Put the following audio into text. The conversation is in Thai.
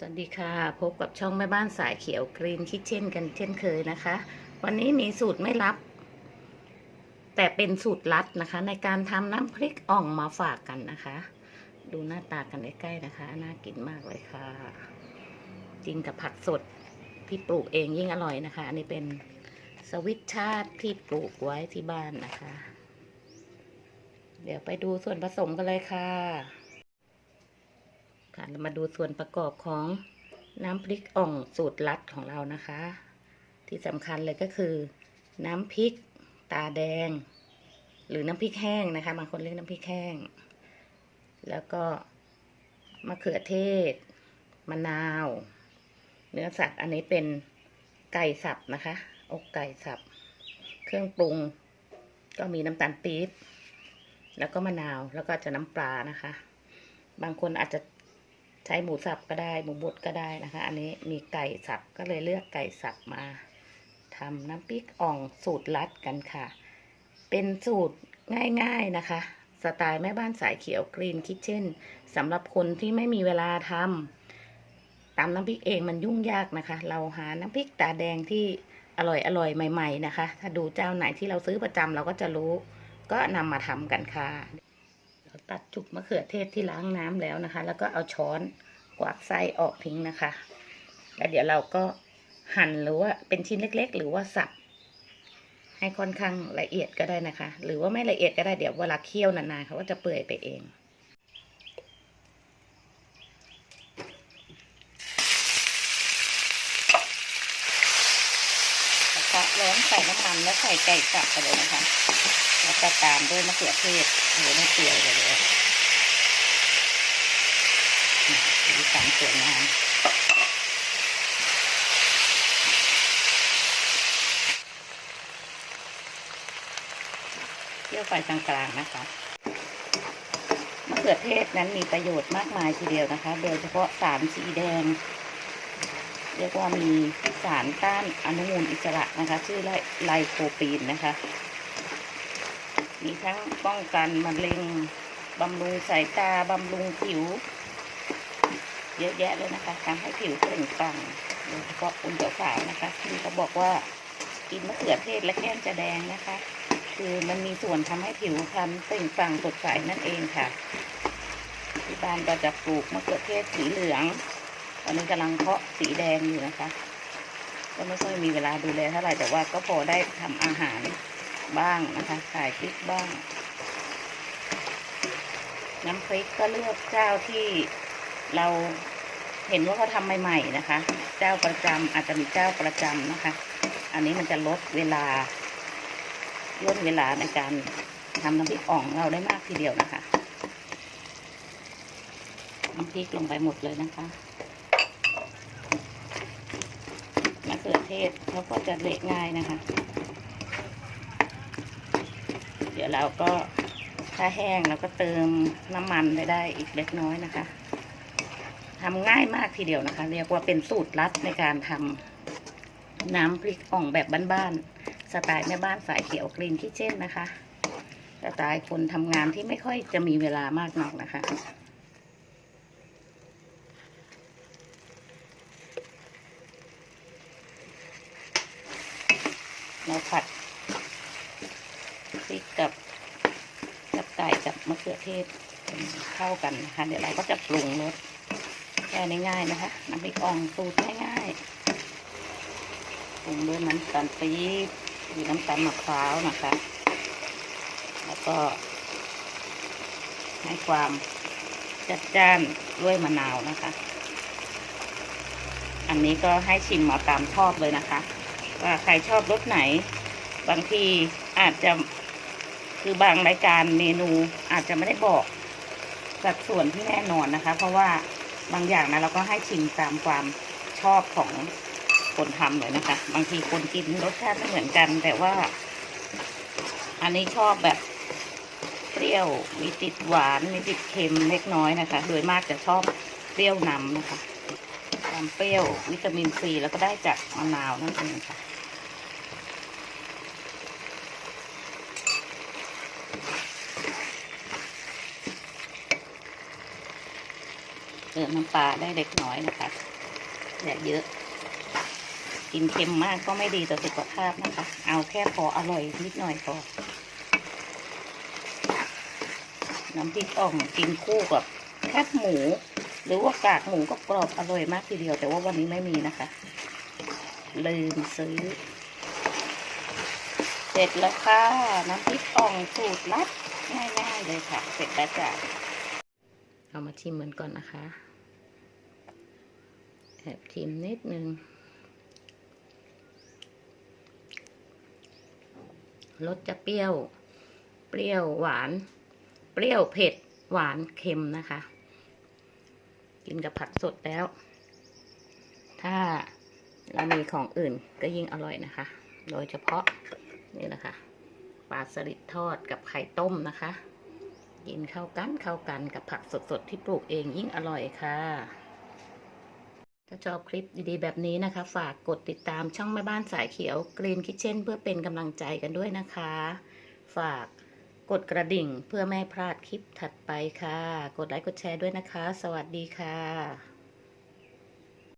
สวัสดีค่ะ พบกับช่องแม่บ้านสายเขียวกรีนคิทเช่นกันเช่นเคยนะคะ วันนี้มีสูตรไม่ลับ แต่เป็นสูตรลัดนะคะ ในการทำน้ำพริกอ่องมาฝากกันนะคะ ดูหน้าตากันใกล้ๆนะคะ น่ากินมากเลยค่ะจริงกับผักสดที่ปลูกเองยิ่งอร่อยนะคะ อันนี้เป็นสวิตชาติที่ปลูกไว้ที่บ้านนะคะ เดี๋ยวไปดูส่วนผสมกันเลยค่ะ ค่ะเรามาดูส่วนประกอบของน้ำพริกอ่องสูตรลัดของเรานะคะ ที่สำคัญเลยก็คือ น้ำพริกตาแดง หรือน้ำพริกแห้งนะคะบางคนเรียกน้ำพริกแห้ง แล้วก็มะเขือเทศ มะนาว เนื้อสัตว์อันนี้เป็นไก่สับนะคะ อกไก่สับ เครื่องปรุง ก็มีน้ำตาลปี๊บแล้วก็มะนาวแล้วก็จะน้ำปลานะคะ บางคนอาจจะ ใช้หมูสับก็ได้หมูบดก็ได้นะคะ อันนี้มีไก่สับก็เลยเลือกไก่สับมาทำน้ำพริกอ่องสูตรลัดกันค่ะ เป็นสูตรง่ายๆนะคะ สไตล์แม่บ้านสายเขียวกรีนคิทเช่นสำหรับคนที่ไม่มีเวลาทำตำน้ำพริกเองมันยุ่งยากนะคะ เราหาน้ำพริกตาแดงที่อร่อยอร่อยใหม่ ๆ นะคะ ถ้าดูเจ้าไหนที่เราซื้อประจำเราก็จะรู้ ก็นำมาทำกันค่ะ ตัดจุกมะเขือเทศที่ล้างน้ำแล้วนะคะ แล้วก็เอาช้อนกวาดไส้ออกทิ้งนะคะ แล้วเดี๋ยวเราก็หั่นหรือว่าเป็นชิ้นเล็ก ๆ หรือว่าสับให้ค่อนข้างละเอียดก็ได้นะคะ หรือว่าไม่ละเอียดก็ได้เดี๋ยวเวลาเคี่ยวนานๆเขาก็จะเปื่อยไปเองกระทะร้อนใส่น้ำมันแล้วใส่ไก่สับไปเลยนะคะ แล้วก็ตามด้วยมะเขือเทศหรือมะเขือไปเลย สีสันสวยงามเที่ยวไฟกลางๆนะคะมะเขือเทศนั้นมีประโยชน์มากมายทีเดียวนะคะ โดยเฉพาะสารสีแดง เรียกว่ามีสารต้านอนุมูลอิสระนะคะ ชื่อไลโคปีนนะคะ มีทั้งป้องกันมะเร็งบำรุงสายตา บำรุงผิว เยอะแยะเลยนะคะทำให้ผิวเปล่งปลั่งโดยเฉพาะคุณสาวนะคะที่เขาบอกว่ากินมะเขือเทศและแก้มจะแดงนะคะ คือมันมีส่วนทำให้ผิวพรรณเปล่งปลั่งสดใสนั่นเองค่ะที่บ้านก็จะปลูกมะเขือเทศสีเหลือง ตอนนี้กำลังเพาะสีแดงอยู่นะคะ ก็ไม่ค่อยมีเวลาดูแลเท่าไหร่แต่ว่าก็พอได้ทำอาหารบ้างนะคะขายพริกบ้าง น้ำพริกก็เลือกเจ้าที่ เราเห็นว่าเขาทำใหม่ๆนะคะ เจ้าประจำอาจจะมีเจ้าประจำนะคะ อันนี้มันจะลดเวลาย่นเวลาในการทำน้ำพริกอ่องเราได้มากทีเดียวนะคะน้ำพริกลงไปหมดเลยนะคะมะเขือเทศเขาก็จะเละง่ายนะคะ เดี๋ยวเราก็ถ้าแห้งเราก็เติมน้ำมันไปได้อีกเล็กน้อยนะคะ ทำง่ายมากทีเดียวนะคะ เรียกว่าเป็นสูตรลัดในการทำน้ำพริกอ่องแบบบ้านๆสไตล์แม่บ้านสายเขียวกรีนคิเช่นนะคะสไตล์คนทำงานที่ไม่ค่อยจะมีเวลามากนักนะคะเราผัดพริกกับกับไก่กับมะเขือเทศเข้ากันนะคะ เดี๋ยวเราก็จะปรุงรส แค่ง่ายๆนะคะน้ำพริกอ่องสูตรง่ายๆปรุงด้วยน้ำตาลปี๊บหรือน้ำตาลมะพร้าวนะคะ แล้วก็ ให้ความจัดจ้านด้วยมะนาวนะคะ อันนี้ก็ให้ชิมมาตามชอบเลยนะคะ ว่าใครชอบรสไหน บางทีอาจจะคือบางรายการเมนูอาจจะไม่ได้บอกสัดส่วนที่แน่นอนนะคะ เพราะว่า บางอย่างนะเราก็ให้ชิมตามความชอบของคนทำเลยนะคะ บางทีคนกินรสชาติไม่เหมือนกัน แต่ว่า อันนี้ชอบแบบเปรี้ยวมีติดหวานมีติดเค็มเล็กน้อยนะคะ โดยมากจะชอบเปรี้ยวนำนะคะความเปรี้ยววิตามินซีแล้วก็ได้จากมะนาวนั่นเองค่ะ ติมน้ำปลาได้เล็กน้อยนะคะอย่าเยอะ กินเค็มมากก็ไม่ดีต่อสุขภาพนะคะ เอาแค่พออร่อยนิดหน่อยพอ น้ำพริกอ่องกินคู่กับแคบหมู หรือว่ากากหมูก็กรอบอร่อยมากทีเดียว แต่ว่าวันนี้ไม่มีนะคะ ลืมซื้อ เสร็จแล้วค่ะ น้ำพริกอ่องสูตรลัดง่ายๆเลยค่ะ เสร็จแล้วจ้ะเอามาชิมเหมือนก่อนนะคะ บชิมนิดนึง รสจะเปรี้ยว เปรี้ยวหวาน เปรี้ยวเผ็ด หวานเค็มนะคะ กินกับผักสดแล้ว ถ้าเรามีของอื่นก็ยิ่งอร่อยนะคะ โดยเฉพาะนี่แหละค่ะปลาสลิดทอดกับไข่ต้มนะคะ กินเข้ากันเข้ากันกับผักสดๆที่ปลูกเองยิ่งอร่อยค่ะ ถ้าชอบคลิปดีๆ แบบนี้นะคะ ฝากกดติดตามช่องแม่บ้านสายเขียวกรีนคิ t เช่นเพื่อเป็นกำลังใจกันด้วยนะคะ ฝากกดกระดิ่งเพื่อไม่พลาดคลิปถัดไปค่ะ กดไลค์กดแชร์ด้วยนะคะ สวัสดีค่ะ